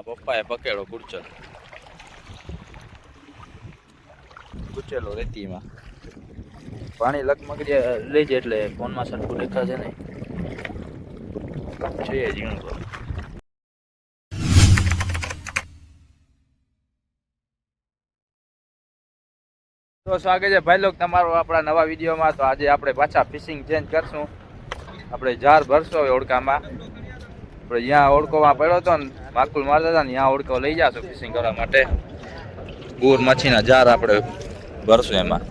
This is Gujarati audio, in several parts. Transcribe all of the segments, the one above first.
આ પપ્પાએ પકેડો ગુડચલ ગુચેલો રેતીમાં પાણી લગમગ લઈ જાય એટલે ફોનમાં સરખું દેખાશે નહીં. છે જીણું તો. તો સ્વાગત છે ભાઈ લોક તમારો આપણા નવા વિડીયોમાં. તો આજે આપણે પાછા ફિશિંગ ચેન્જ કરશું. આપણે જાર ભરશો હવે ઓળકામાં આપણે જ્યાં ઓળકો પડ્યો હતો ને માકુલ મારતા હતા ને, ત્યાં ઓળકો લઈ જશું ફિશિંગ કરવા માટે. બૂર મચ્છીના જાર આપણે ભરશું એમાં.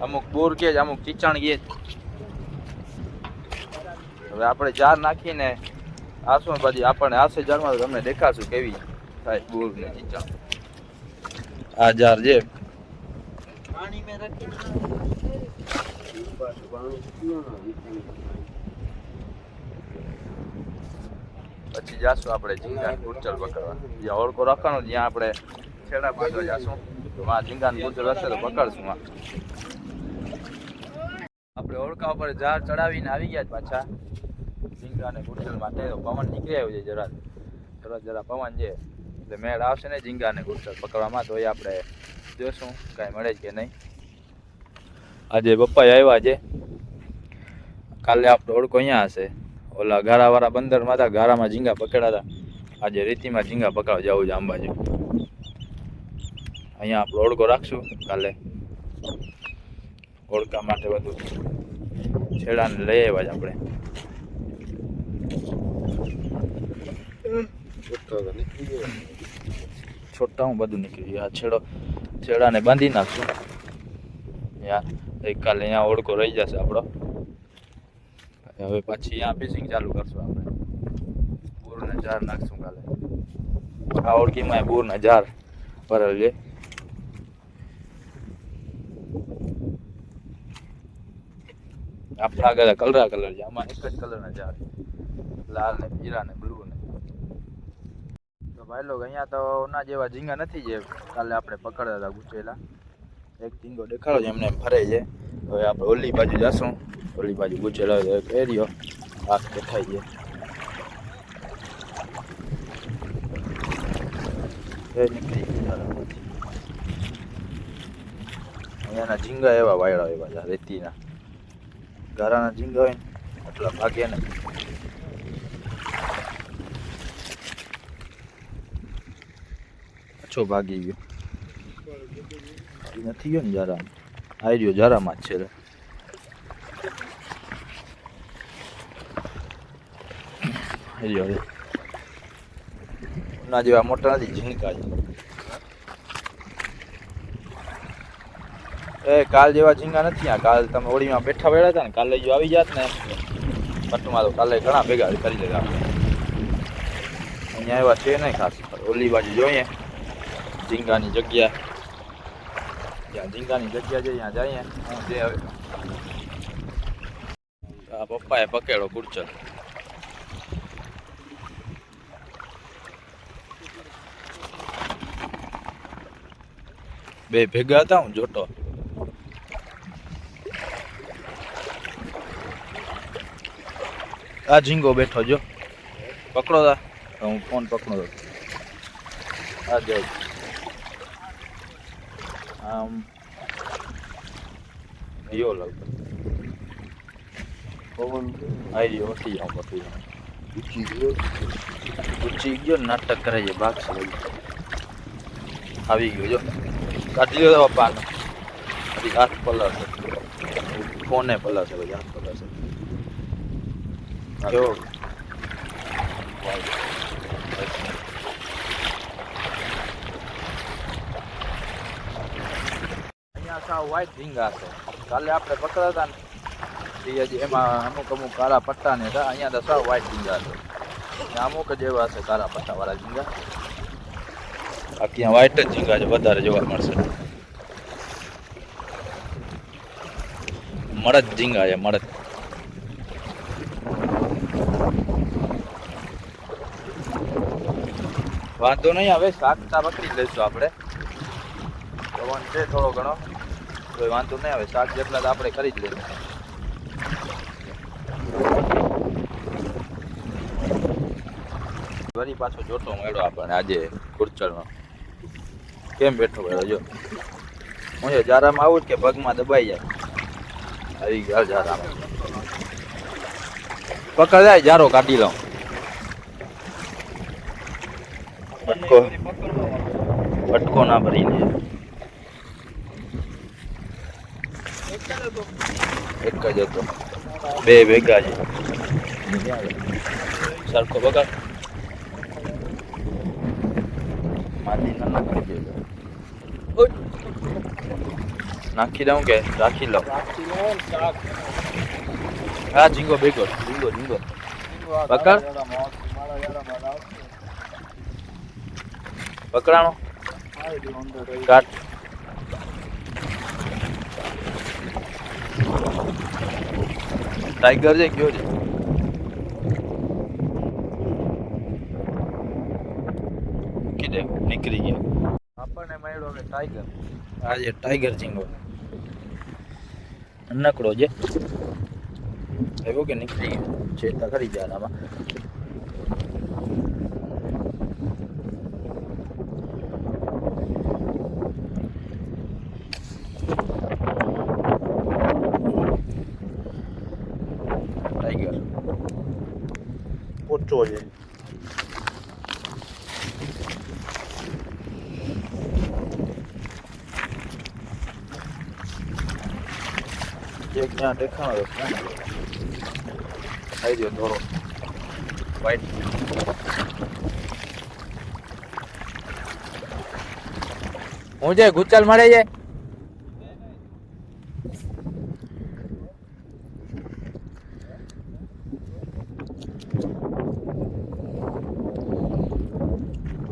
અમુક બૂર કે અમુક ચીચણ કે હવે આપણે જાર નાખીને આસું પછી આપણને આસે જારમાં તમને દેખાશું કેવી થાય બોર ને ચીચણ. આ જાર જે પછી જાશું આપણે ઝીંગા ગુચલ પકડવા. જ્યાં ઓળકો રાખવાનો, જ્યાં આપણે છેડા બાંધવા જાશું. તો આ ઝીંગા ગુચલ હશે તો પકડશું આ આપણે ઓળકા ઉપર ઝાડ ચડાવીને આવી ગયા પાછા. ઝીંગા અને ગુચલ માટે પવન નીકળી આવ્યો છે જરા જરા જરા પવન છે. એટલે મેળ આવશે ને ઝીંગા અને ગુચલ પકડવામાં. તો એ આપણે જોશું. કાંઈ મળે કે નહીં. આજે પપ્પા આવ્યા છે. કાલે આપણો ઓળકો અહીંયા હશે. ઓલા ગારાવાળા બંદરમાં હતા, ગારામાં ઝીંગા પકડ્યા હતા આજે રેતીમાં ઝીંગા પકડવા જવું છે અંબાજી અહીંયા આપણો ઓળકો રાખશું કાલે. ઓળકા માટે બધું. છેડાને લઈ આવ્યા છે આપણે. છોટા હું બધું નીકળી ગયું. આ છેડો, છેડાને બાંધી નાખશું. યાર, ગઈકાલે અહીંયા ઓળકો રહી જશે આપણો. હવે પછી અહીંયા ફિશિંગ ચાલુ કરશું આપણે. બોરના ઝાર નાખશું કાલે. આ ઓળખીમાં બોરના ઝાર ભરેલ છે. આપણા આગળ કલરા કલર છે, આમાં એક જ કલરના છે. લાલ ને પીળા ને બ્લુ ને. તો ભાઈ લોકો અહીંયા તો ઓના જેવા ઝીંગા નથી જે કાલે આપણે પકડતા હતા ગુચેલા. એક ઝીંગો દેખાડો છે એમને એમ ફરે છે. હવે આપણે ઓલી બાજુ જશું. ઓલી બાજુ હોય એક એરિયો દેખાય છે. એ અહીંયાના ઝીંગા એવા વાયડા પાછા રેતીના. ગારાના ઝીંગા હોય ને એટલા ભાગે ને. પાછો ભાગી ગયો. નથી ગયો ને જારામાં આવી રહ્યો જારામાં જ છે રે. ના, જેવા મોટા નથી, ઝીણકા એ, કાલ જેવા ઝીંગા નથી આ. કાલ તમે હોળીમાં બેઠા વેળા હતા ને, કાલે જો આવી જાત ને. પટમાં તો કાલે ઘણા ભેગા કરી લેતા અહીંયા એવા છે નહીં ખાસ. ઓલી બાજુ જોઈએ. ઝીંગાની જગ્યા. ત્યાં ઝીંગાની જગ્યા છે, ત્યાં જઈએ. જે હવે. પપ્પાએ પકેડો ગુડચલ બે ભેગા હતા હું જોટો આ ઝીંગો બેઠો જો. પકડો તા. હું ફોન પકડો. તો આ જો. આમ. યો લગભગ પવન. આવી રહ્યો વટી જાઉં પછી ઊંચી ગયો. ને નાટક કરે છે ભાગ આવી ગયો જો. કાઢી લ્યો પાન હજી હાથ પલર છે. ફોને પલર છે પછી હાથ કેવો અહીંયા સાવ વ્હાઈટ ઝીંગા છે. કાલે આપણે પકડ્યા હતા ને એ હજી એમાં અમુક અમુક કાળા પટ્ટા ને હતા, અહીંયા તો સાવ વ્હાઈટ ઝીંગા છે. અમુક જ એવા છે કાળા પટ્ટા વાળા ઝીંગા બાકી વ્હાઈટ જ ઝીંગા છે, વધારે જોવા મળશે. મળદ ઝીંગા છે મળદ વાંધો નહીં, હવે શાકતા પકડી લઈશું આપણે. પવન છે થોડો ઘણો. તો વાંધો નહીં આવે શાક જેટલા તો આપણે ખરીદ લઈશું વળી પાછો જોતો મળ્યો આપણને આજે કુરચલનો કેમ બેઠો ભાઈ જો. હું જો જારામાં આવું કે પગમાં દબાઈ જાય. આવી ગયા જારામાં. પકડ જાય જારો કાઢી લઉં. પટકો પટકો ના ભરી લે એક જ હતો. બે ભેગા છે. સરખો બગાડ. ના નાખી દઉં કે રાખી લઉં હા ઝીંગો ભેગો ઝીંગો ઝીંગો પકડ પકડાણો કાટ ટાઈગર છે કયો છે મૂકી દે નીકળી ગયા. આપણને મળ્યો કે ટાઈગર આ જે ટાઈગર ઝીંગો. નકડો છે એવો કે નીકળી ગયો? છે તો ખરી જાય આમાં. ટાઈગર પોચો છે. એક ત્યાં દેખાણો આવી ગયો થોડો. વ્હાઈટ હું છે ગુચલ મળે છે?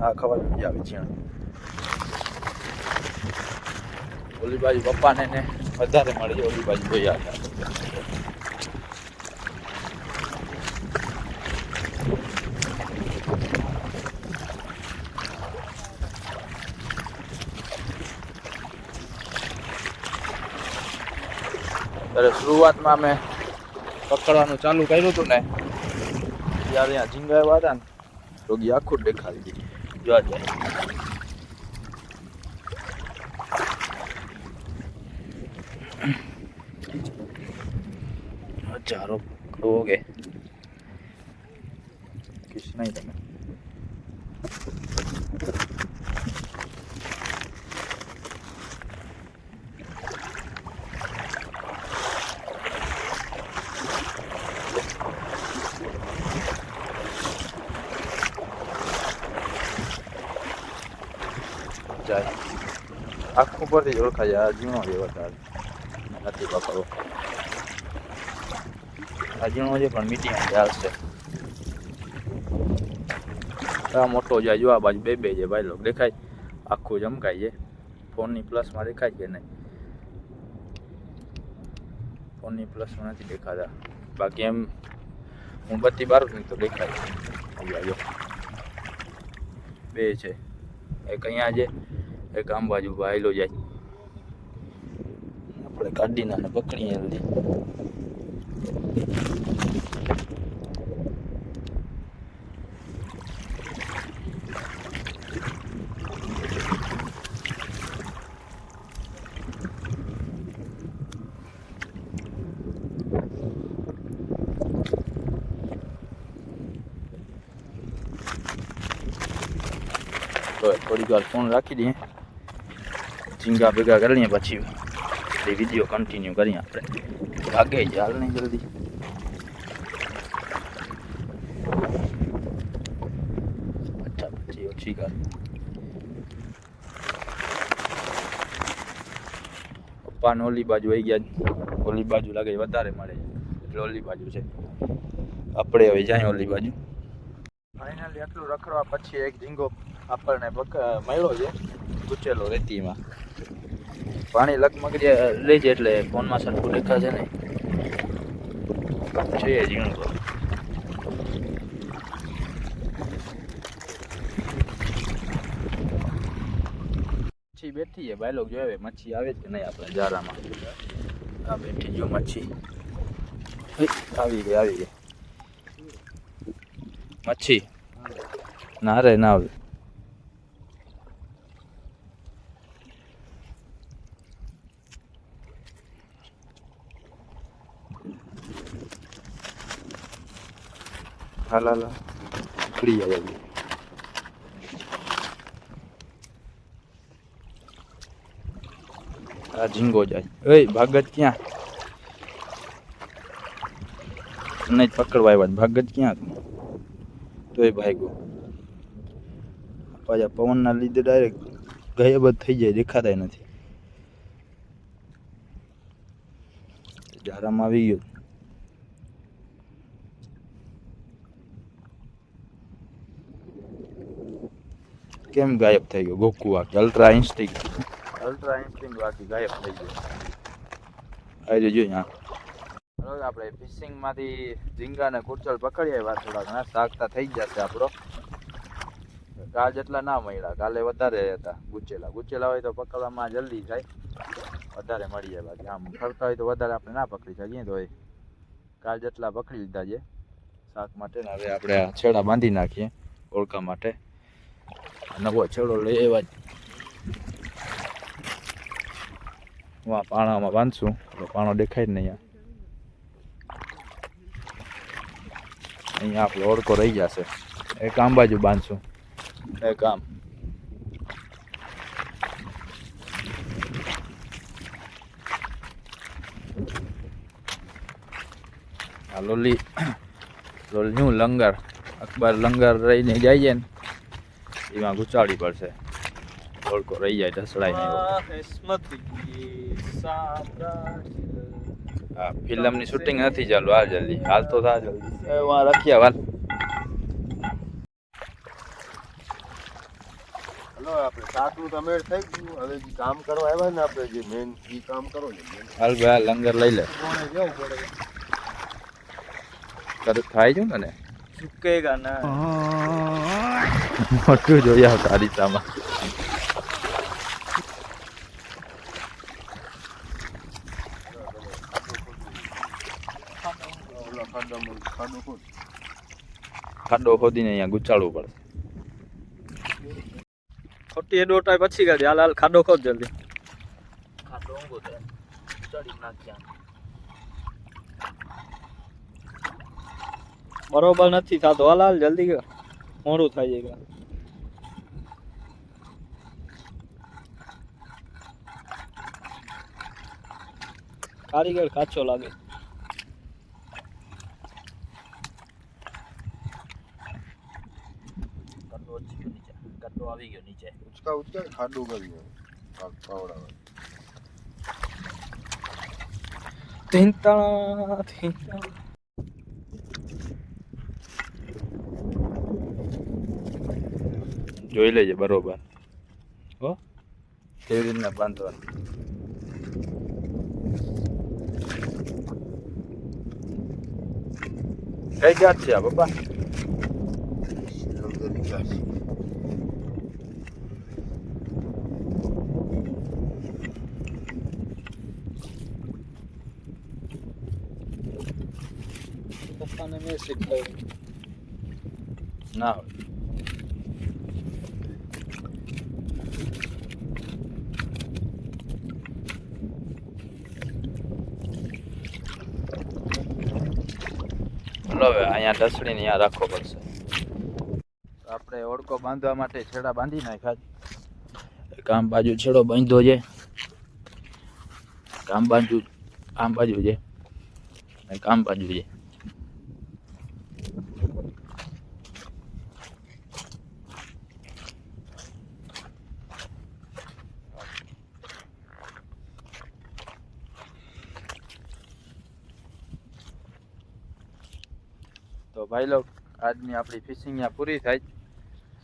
હા ખબર આવે છે ઓલી બાજુ પપ્પાને ને વધારે મળે છે ઓલી બાજુ કોઈ આવે. ત્યારે શરૂઆતમાં અમે પકડવાનું ચાલુ કર્યું હતું ને, ત્યારે અહીંયા ઝીંગા હતા ને રોગી આખું દેખાડી દીધી. જોવા જાય. જાય. આખું પરથી જ ઓળખાય આ જીણો છે. વધારે નથી પકડવો આ જીણો છે, પણ મીડિયમ ચાલ છે. આ મોટો જાય જો આ બાજુ બે બે છે, ભાઈ લોક દેખાય. આખું ચમકાય છે. ફોનની પ્લસમાં દેખાય છે નહીં? ફોનની પ્લસમાં નથી દેખાતા. બાકી એમ હું બત્તી બારું તો દેખાય. જો. બે છે. એક અહીંયા છે. એક આમ બાજુ વાયલો જાય આપણે કાઢીને આને પકડીએ જલ્દી તો થોડીક વાર ફોન રાખી દઈએ ઝીંગા ભેગા કરી લઈએ પછી એ વીડિયો કન્ટિન્યુ કરીએ આપણે ભાગે જ હાલ નહીં જલ્દી અચ્છા પછી ઓછી કર પપ્પાને ઓલી બાજુ આવી ગયા ઓલી બાજુ લાગે છે વધારે મળે છે એટલે ઓલી બાજુ છે આપણે હવે જાય ઓલી બાજુ ફાઇનલી આટલું રખડવા પછી એક ઝીંગો આપણને પક મળ્યો છે ગુચેલો રેતીમાં પાણી લગમગ જે લઈ જાય એટલે ફોનમાં સરખું દેખાશે નહીં. જોઈએ ઝીણું તો. મચ્છી બેઠી છે બાયલોક જોવે મચ્છી આવે છે કે નહીં આપણે જારામાં આ બેઠી જો મચ્છી. આવી ગઈ આવી ગઈ. મચ્છી. ના રે ના આવે. હાલ હાલ. પકડી જાય જલ્દી. આ ઝીંગો જાય. ઓય ભાગત ક્યાં? નહીં પકડવા આવ્યા ભાગત ક્યાં તોય ભાગ્યો. પાછા પવનના લીધે ડાયરેક્ટ ગાયબ જ થઈ જાય દેખાતા નથી. જારામાં આવી ગયો. કેમ ગાયબ થઈ ગયો? ગોકુ વાકી અલ્ટ્રા ઇન્સ્ટિંગ અલ્ટ્રા ઇન્સ્ટિંગ વાકી ગાયબ થઈ ગયો. આવી જો અહીંયા હવે આપણે ફિશિંગમાંથી ઝીંગા ને કુરચલ પકડી આવ્યા થોડા ઘણા શાકતા થઈ જશે આપણો. કાલ જેટલા ના મળ્યા. કાલે વધારે હતા. ગુચેલા. ગુચેલા હોય તો પકડવામાં જલ્દી થાય. વધારે મળી જાય બાકી. આમ ફરતા હોય તો વધારે આપણે ના પકડી શકીએ. તો કાલ જેટલા પકડી લીધા છે. શાક માટે હવે આપણે છેડા બાંધી નાખીએ. ઓળખા માટે. નવો છેડો લઈ આવ્યા જ આ પાણામાં બાંધશું, તો પાણો દેખાય જ નહીં અહીંયા આપણો ઓળકો રહી જશે એક આમ બાજુ બાંધશું. એક આમ. આ લોલી, લોલીનું લંગર અકબર લંગર રહીને જાય ને. એમાં ગુચાડી પડશે. ઓળકો રહી જાય ઢસડાઈ નહીં. હા ફિલ્મની શૂટિંગ નથી ચાલુ હાલ જલ્દી. હાલ તો થા જલ્દી. રખ્યા વાલ. હલો આપણે સાતનું તમે થઈ ગયું. હવે જે કામ કરવા આવ્યા ને આપણે જે મેન એ કામ કરો ને. હાલ ભાઈ લંગર લઈ લે. થાય છે ને ચૂકેગા ના. મોટું જોઈ આવ ઓલા ખાડામાં ખાડો ખોદ ખાડો ખોદીને અહીંયા ગુચાડવું પડશે ખોટી એ દોટાય પછી ગાડી હાલ હાલ ખાડો ખોદ જલ્દી ખાડો બરોબર નથી થતો હાલ હાલ જલ્દી કર મોડું થાય છે કારીગર કાચો લાગે કડો ઓછી ગયો નીચે કડો આવી ગયો નીચે જોઈ લેજે બરોબર હો કેવી રીતના બાંધવાનું કઈ જાત છે આ પપ્પા પપ્પાને મેં શીખવાડ્યું ના હોય ચલો હવે અહીંયા ઢસડીને યાદ રાખવો પડશે. આપણે ઓળકો બાંધવા માટે છેડા બાંધી નાખ્યા કામ બાજુ છેડો બાંધ્યો છે. કામ બાજુ આમ બાજુ છે. કામ બાજુ છે. તો ભાઈ લોક આજની આપણી ફિશિંગ અહીંયા પૂરી થાય.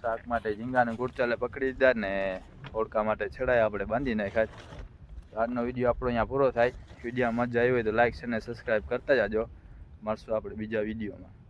શાક માટે ઝીંગાને ગુડચાલે પકડી દીધા ને ઓળકા માટે છેડાય આપણે બાંધી નાખ્યા. આજનો વીડિયો આપણો અહીંયા પૂરો થાય. વીડિયો મજા આવી હોય તો લાઈક અને સબસ્ક્રાઈબ કરતા જાજો. મળશું આપણે બીજા વિડીયોમાં.